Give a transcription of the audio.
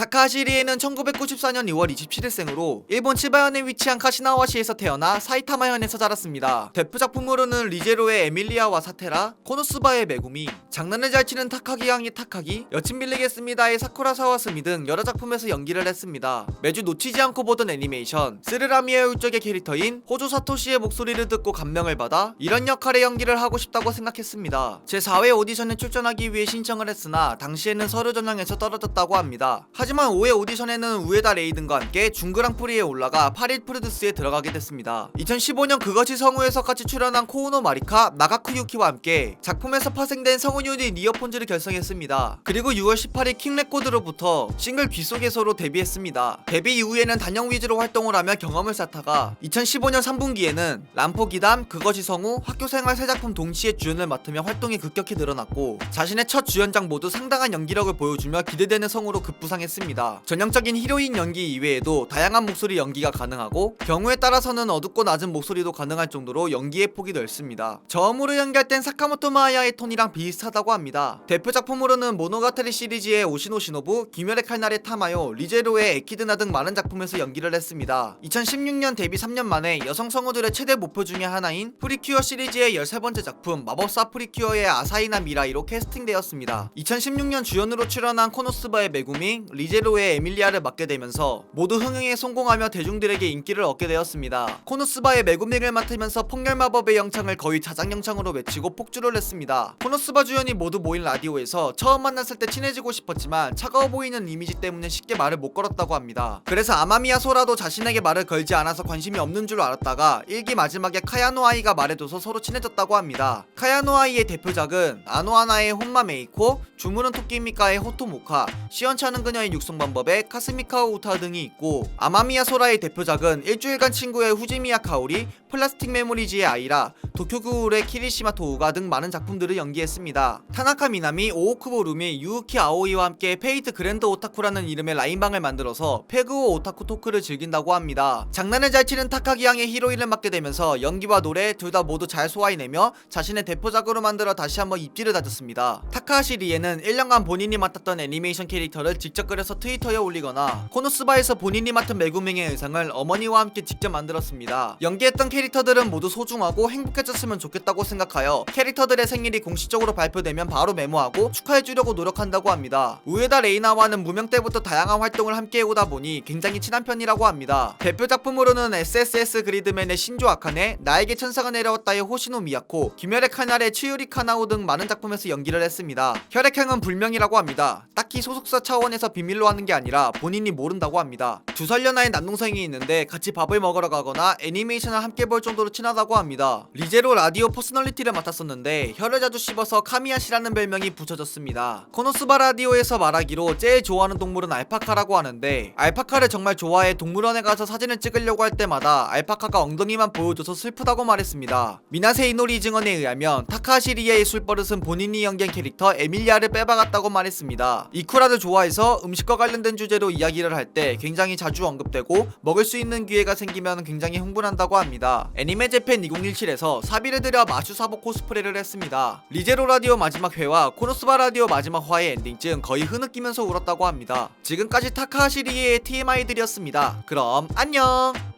타카하시 리에는 1994년 2월 27일생으로 일본 치바현에 위치한 카시나와시에서 태어나 사이타마현에서 자랐습니다. 대표 작품으로는 리제로의 에밀리아와 사테라, 코노스바의 메구미, 장난을 잘 치는 타카기 양의 타카기, 여친 빌리겠습니다의 사쿠라 사와스미 등 여러 작품에서 연기를 했습니다. 매주 놓치지 않고 보던 애니메이션 스르라미의 울적의 캐릭터인 호조 사토시의 목소리를 듣고 감명을 받아 이런 역할의 연기를 하고 싶다고 생각했습니다. 제4회 오디션에 출전하기 위해 신청을 했으나 당시에는 서류 전형에서 떨어졌다고 합니다. 하지만 5회 오디션에는 우에다 레이든과 함께 중그랑프리에 올라가 8일 프로듀스에 들어가게 됐습니다. 2015년 그것이 성우에서 같이 출연한 코우노 마리카, 나가쿠 유키와 함께 작품에서 파생된 성우 유닛 이어폰즈를 결성했습니다. 그리고 6월 18일 킹레코드로부터 싱글 귀속에서로 데뷔했습니다. 데뷔 이후에는 단영 위주로 활동을 하며 경험을 쌓다가 2015년 3분기에는 람포 기담, 그것이 성우, 학교생활 세 작품 동시에 주연을 맡으며 활동이 급격히 늘어났고 자신의 첫 주연작 모두 상당한 연기력을 보여주며 기대되는 성우로 급부상했습니다. 전형적인 히로인 연기 이외에도 다양한 목소리 연기가 가능하고 경우에 따라서는 어둡고 낮은 목소리도 가능할 정도로 연기의 폭이 넓습니다. 처음으로 연기할 땐 사카모토 마야의 톤이랑 비슷하다고 합니다. 대표 작품으로는 모노가타리 시리즈의 오시노 시노부, 김열의 칼날의 타마요, 리제로의 에키드나 등 많은 작품에서 연기를 했습니다. 2016년 데뷔 3년 만에 여성 성우들의 최대 목표 중의 하나인 프리큐어 시리즈의 13번째 작품 마법사 프리큐어의 아사이나 미라이로 캐스팅되었습니다. 2016년 주연으로 출연한 코노스바의 메구밍, 리제로의 에밀리아를 맡게 되면서 모두 흥행에 성공하며 대중들에게 인기를 얻게 되었습니다. 코노스바의 메구밍을 맡으면서 폭렬 마법의 영창을 거의 자작 영창으로 외치고 폭주를 했습니다. 코노스바 주연이 모두 모인 라디오에서 처음 만났을 때 친해지고 싶었지만 차가워 보이는 이미지 때문에 쉽게 말을 못 걸었다고 합니다. 그래서 아마미야 소라도 자신에게 말을 걸지 않아서 관심이 없는 줄 알았다가 일기 마지막에 카야노 아이가 말해줘서 서로 친해졌다고 합니다. 카야노 아이의 대표작은 아노아나의 혼마 메이코, 주무른 토끼미카의 호토모카, 시원찮은 그녀의 육성 방법의 카스미카오 우타 등이 있고 아마미야 소라의 대표작은 일주일간 친구의 후지미야 카오리, 플라스틱 메모리즈의 아이라, 도쿄구울의 키리시마 토우가 등 많은 작품들을 연기했습니다. 타나카 미나미, 오오쿠보 루미, 유우키 아오이와 함께 페이트 그랜드 오타쿠라는 이름의 라인방을 만들어서 페그오 오타쿠 토크를 즐긴다고 합니다. 장난을 잘 치는 타카기 양의 히로인을 맡게 되면서 연기와 노래 둘 다 모두 잘 소화해내며 자신의 대표작으로 만들어 다시 한번 입지를 다졌습니다. 타카하시 리에는 1년간 본인이 맡았던 애니메이션 캐릭터를 직접 그려 서 트위터에 올리거나 코노스바에서 본인이 맡은 메구밍의 의상을 어머니와 함께 직접 만들었습니다. 연기했던 캐릭터들은 모두 소중하고 행복해졌으면 좋겠다고 생각하여 캐릭터들의 생일이 공식적으로 발표되면 바로 메모하고 축하해주려고 노력한다고 합니다. 우에다 레이나와는 무명 때부터 다양한 활동을 함께 해오다 보니 굉장히 친한 편이라고 합니다. 대표 작품으로는 SSS 그리드맨의 신조 아카네, 나에게 천사가 내려왔다의 호시노 미야코, 김열의 카날의 치유리 카나오 등 많은 작품에서 연기를 했습니다. 혈액형은 불명이라고 합니다. 딱히 소속사 차원에서 비밀 로 하는 게 아니라 본인이 모른다고 합니다. 두 살 연하의 남동생이 있는데 같이 밥을 먹으러 가거나 애니메이션을 함께 볼 정도로 친하다고 합니다. 리제로 라디오 퍼스널리티를 맡았었는데 혀를 자주 씹어서 카미야시라는 별명이 붙여졌습니다. 코노스바 라디오에서 말하기로 제일 좋아하는 동물은 알파카라고 하는데 알파카를 정말 좋아해 동물원에 가서 사진을 찍으려고 할 때마다 알파카가 엉덩이만 보여줘서 슬프다고 말했습니다. 미나세 이노리 증언에 의하면 타카하시 리에의 술버릇은 본인이 연기한 캐릭터 에밀리아를 빼박았다고 말했습니다. 이쿠라를 좋아해서 음식 과 관련된 주제로 이야기를 할 때 굉장히 자주 언급되고 먹을 수 있는 기회가 생기면 굉장히 흥분한다고 합니다. 애니메 재팬 2017에서 사비를 들여 마슈 사복 코스프레를 했습니다. 리제로 라디오 마지막 회와 코노스바 라디오 마지막 화의 엔딩쯤 거의 흐느끼면서 울었다고 합니다. 지금까지 타카하시 리에의 TMI들이었습니다. 그럼 안녕!